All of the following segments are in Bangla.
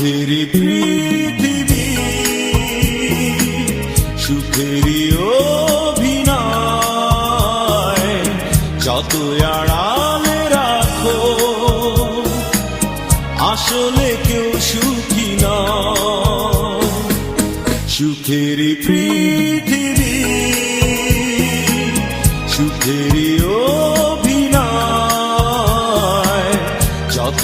সুখেরই পৃথিবী যত আড়ালে আসলে কেউ সুখী নয়। সুখেরই পৃথিবী সুখেরই অভিনয় যত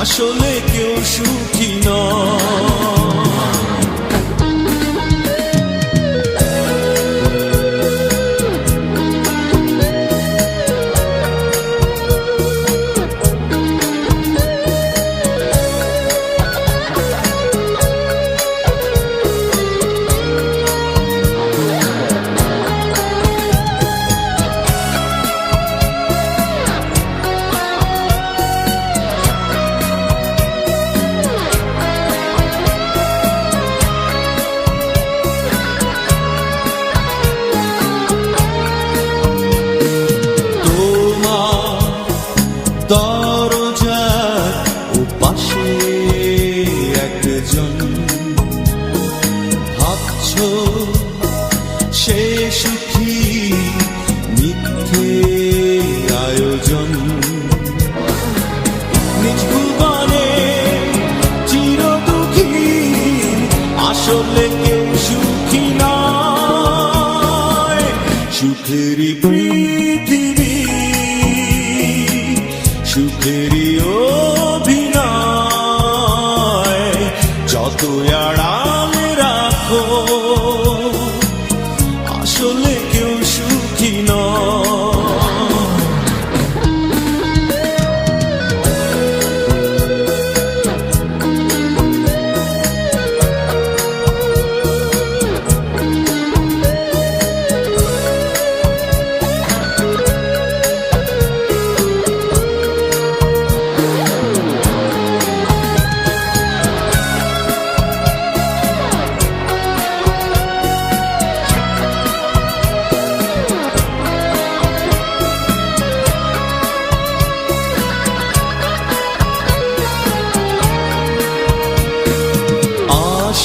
আসলে কেউ সুখী নয়। সে সুখী মিথ্যে আয়োজন। নিজ চির দুঃখী আসলে কেউ সুখী নয়। সুখেরই পৃথিবী, সুখেরই অভিনয়। যত আড়ালে আসলে কেউ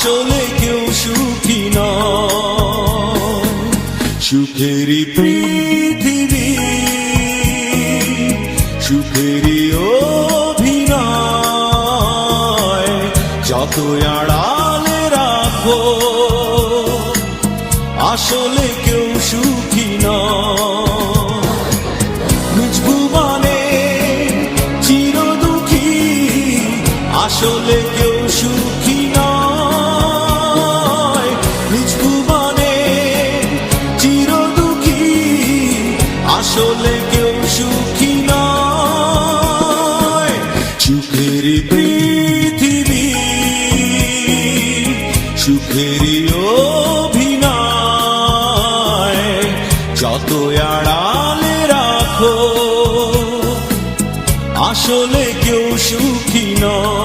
আসলে কেউ সুখী নয়। সুখেরই পৃথিবী সুখেরই অভিনয় যত আড়ালে রাখো আসলে আসলে কেউ সুখী নয়।